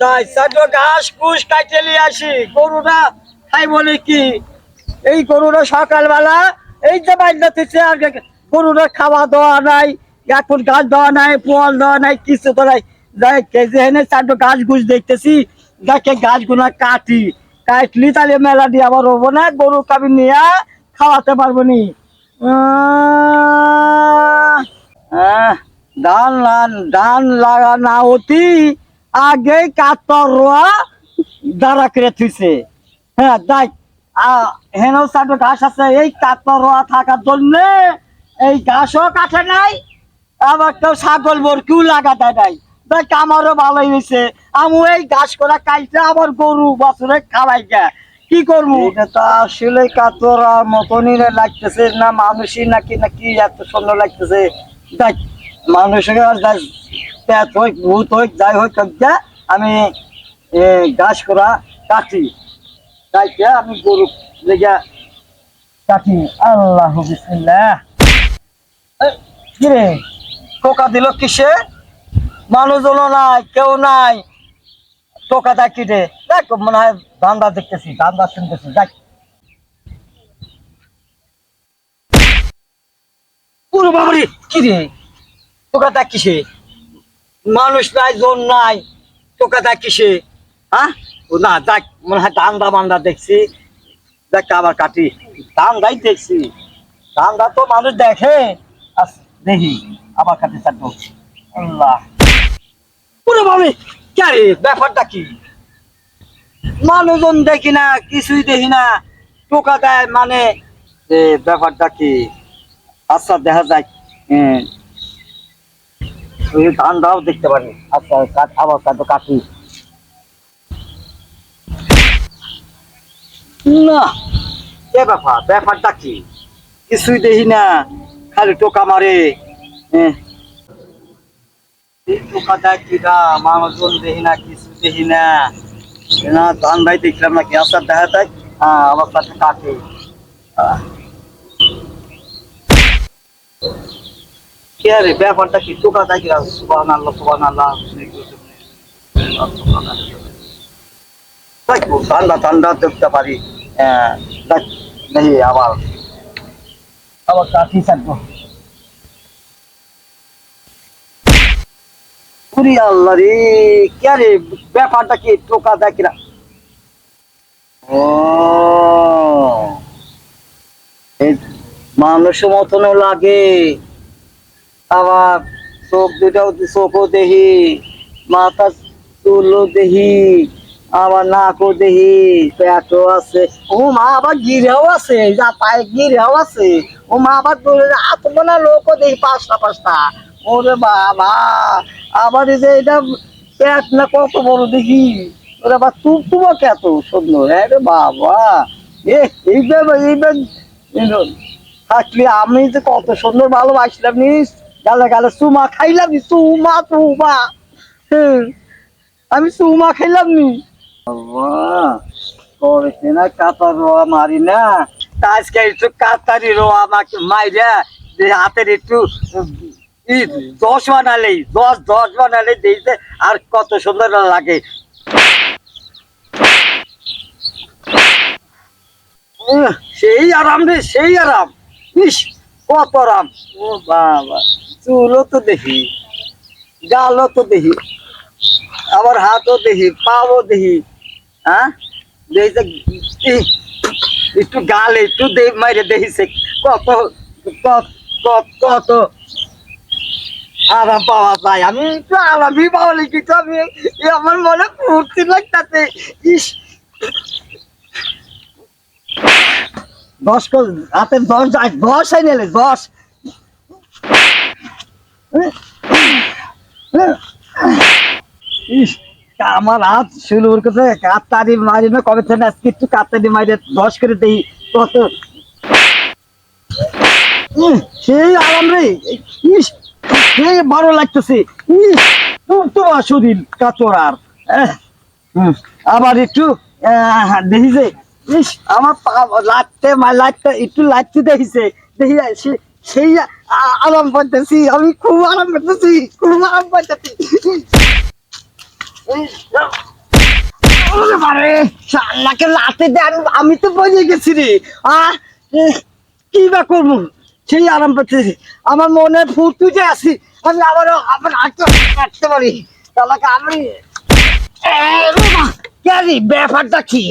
তাই সাটো ঘাস, কুশ কাটে নিয়ে আসি। গরুটা খাই বলে কি? এই গরুটা সকালবেলা, এই যে বাইরে আর গরুটা খাওয়া দাওয়া নাই, এখন গাছ দেওয়া নাই পোয়াল দেওয়া নাই, কিছু তো নাই। যাই কেজি হেনে চারটো গাছ গুছ দেখতেছি যাকে গাছগুলা কাটি। কাটলি তাহলে মেলা দিয়ে আবার হব না, গরু কাবি নিয়ে খাওয়াতে পারব নি। ধান ধান লাগা না অতি। আগে কাতর রোয়া দাঁড়া করে থুইছে। হ্যাঁ দেখ হেনও চারটো ঘাস আছে, এই কাতর রোয়া থাকার জন্য এই ঘাসও কাটে নাই, আবার কেউ ছাগল বরকিও লাগা দেয় নাই। দেখ আমারও ভালোই হয়েছে আমি এই ঘাস করা কাইতে আমার গরু বছরে খাওয়াই গে। কি করব? এটা আসলে কাতরার মতনই লাগতেছে, না মানুষই নাকি নাকি এত সুন্দর লাগতেছে। দেখ মানুষের পেট হোক ভূত হোক যাই হোক আমি ঘাস করা কাটি। কাইতে আমি গরু লেগে কাটি। আল্লাহ বিসমিল্লাহ। কিরে টোকা দিল কিসে? মানুষজনও নাই, কেউ নাই। টোকা কি রে? দেখ, মনে হয় ধান্দা দেখতেছি, ধান্দা শুনতেছি, দেখ। পুরো বাবারে, কি রে? টোকা দেয় কিসে? মানুষ নাই, জন নাই। টোকা দেয় কিসে? হ্যাঁ? না দেখ মনে হয় ধান্দা বান্দা দেখছি। দেখ আবার কাটি। ধান্দাই দেখছি। ধান্দা তো মানুষ দেখে। দেখি, আবার কাটি থাকব আল্লাহ। পুরো ভাবে কে রে, ব্যাপারটা কি? মানুষজন দেখি না, কিছুই দেখি না। টোকা দেয় মানে ব্যাপারটা কি? আচ্ছা দেখা যায় ওই ধানটাও দেখতে পারি আচ্ছা কাট আবার কাটো, কাটি। না, এ ব্যাপার, ব্যাপারটা কি? কিছুই দেখি না, খালি টোকা মারে। টোকা দেয় কিটা মানুষজন দেখি না কিছু দেখি না। না, ধান ভাই দেখলাম না, গ্যাসটা দেখা দেয় হ্যাঁ আমার সাথে কাটে। কে ব্যাপারটা কি? টোকা কিরা সুবাহ আল্লাহ সুবাহ আল্লাহ ঠান্ডা ঠান্ডা দেখতে পারি। হ্যাঁ দেখ দেখি আবার। আবার কাঠি থাকব আল্লাহ রে, কে ব্যাপারটা কি? টোকা দেয় কিরা ও। এই মানুষের মতনও লাগে। আবার চোখ দুটাও চোখও দেখি মাথা চুলও দেহি আবার নাকও দেখি পেটও আছে। ও মা, আবার গিরেও আছে যা পায়ে গিরেও আছে। ও মা, আবার আত্মনা লোকও দেখি পাঁচটা পাঁচটা। ওরে বাবা, আবার এই যে এটা পেট না কত বড় দেখি ওরে আবার তুম তুমো কত সুন্দর হ্যাঁ রে বাবা? এ এইবার এইবার থাকলে আমি যে কত সুন্দর ভালোবাসলাম, নিস। গালে গালে সুমা খাইলাম নি সুমা সুমা আমি সুমা খাইলাম নি। করেছে না কাতার রোয়া মারি না? আজকে একটু কাতারি রোয়া আমাকে মাইরা যে হাতের একটু দশ বানালেই দশ দশ বানালে দিতে আর কত সুন্দর লাগে। সেই আরাম রে সেই আরাম। ইস কত আরাম। ও বাবা। চুলও তো দেখি, গালও তো দেখি, আবার হাতও দেখি, পাও দেখি হ্যাঁ? একটু গাল একটু মাইরে দেখিছে কত কত আরাম পাওয়া যায়। আমি একটু আরামই পাওয়া লিখি তো আমি আমার মনে ফুর্তি লাগতাছে। ইস। দশ হাতে দশ দশ নিলে দশ আমার হাত কাছে কাতারি মারি না কবে থেকে আজকে একটু কাতারি মারি দশ করে দেই। সেই আরাম রে। সেই লাগতেছে। তোমার শরীর কাতরার আহ, হুম, আবার একটু দেখি যে ইস আমার লাগতে লাগতে একটু লাগতে দেখিছে। দেখি সেই আরাম পাইতেছি, আমি খুব আরাম করতেছি, খুব আরাম পাইতেছি। আমি তো বলে গেছি রে। আহ কি বা করব? সেই আরাম পাচ্ছি আমার মনে ফুর্তি যে আছি, আমি আবারও আবার হাঁটতে হাঁটতে পারি। তাহলে আমি ব্যাপারটা কি?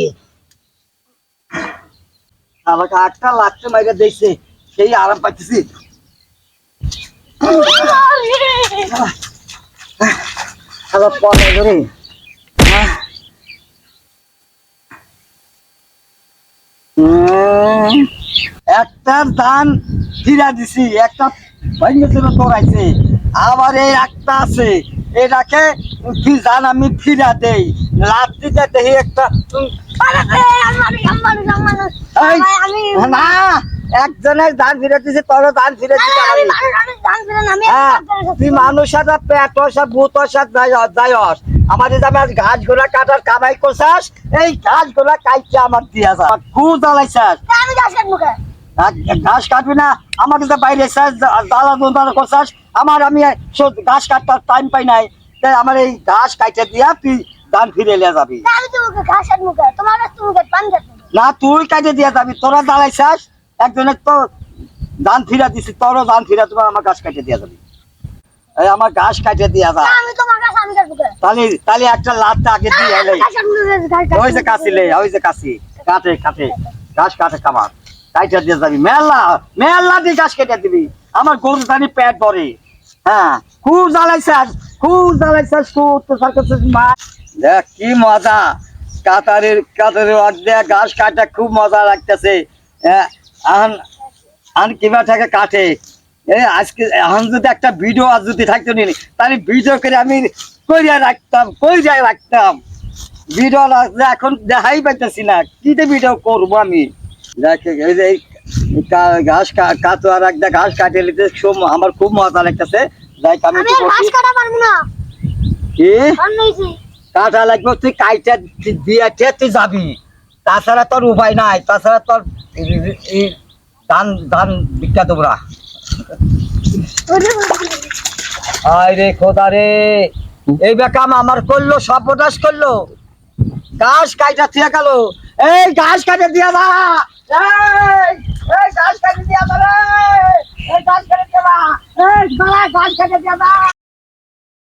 শালাকে একটা লাথি মাইরে দেখছে সেই আরাম পাচ্ছি শালা পরে ধরে। আহ একটা ধান ফিরা দিছি একটা তোরাইছে আবার এই একটা আছে এটাকে কি আমি ফিরা দেই। লাত্তিতে দেখি একটা না। একজনের ধান ফিরে দিছে তোর ধান ফিরে দিতে পারি হ্যাঁ তুই মানুষ সাথে পেট ভূত যায়স যে আমার ঘাস গোলা কাটার কামাই করছাস এই ঘাস গোলা কাইতে আমার দিয়া যা। খুব জ্বালাইছাস। ঘাস কাটবি না আমাকে তো বাইরে জ্বালা যন্ত্রণা করছাস। আমার আমি ঘাস কাটতার টাইম পাই নাই। তাই আমার এই ঘাস কাটে দিয়া তুই ধান ফিরে লিয়ে যাবি। না তুই কাটে দিয়া যাবি তোরা জ্বালাইছাস। একজনের তো ধান ফিরা দিছি তোরও ধান ফিরা তোমার আমার ঘাস কাটে দিয়া যাবি। এই আমার ঘাস কাটে দিয়া যা। তাহলে তাহলে একটা লাতটা আগে দিয়ে এলে ওই যে কাশিলে ওই যে কাশি। কাটে কাটে। ঘাস কাটে খাবার কাইটা দিয়ে যাবি। মেলা মেলা দিয়ে ঘাস কেটে দিবি। আমার গরু জানি পেট ভরে। হ্যাঁ খুব জ্বালাইছাস খুব জ্বালাইছে খুব তো সার্কাসের মা। দেখ কি মজা। কাতারের কাতারের অর্ধেক ঘাস কাটা খুব মজা লাগতেছে। হ্যাঁ আন আন কিবা থেকে কাটে আজকে এখন যদি একটা ভিডিও আজ যদি থাকতো নি তাহলে ভিডিও করে আমি করিয়া রাখতাম কই করিয়া রাখতাম। ভিডিও এখন দেখাই পাইতেছি না কি ভিডিও করব আমি? এই যে ঘাস কাটো আর একটা ঘাস কাটিয়ে নিতে আমার খুব মজা লাগতেছে। দেখ আমি আর কি কাটা লাগবে তুই কাইটা দিয়ে তুই যাবি। তাছাড়া তোর উপায় নাই তাছাড়া তোর এই- ধান ধান বিখ্যাত তোমরা আয় রে খোদা রে। এই বেকাম আমার করল, সব সর্বনাশ করল। ঘাস কাইটা থিয়ে গেল। এই ঘাস কাটে দিয়া দা এই ঘাস কাটে দিয়া দা রে। এই ঘাস কাটে দিয়া দা এই ঘাস কাটে দিয়া দা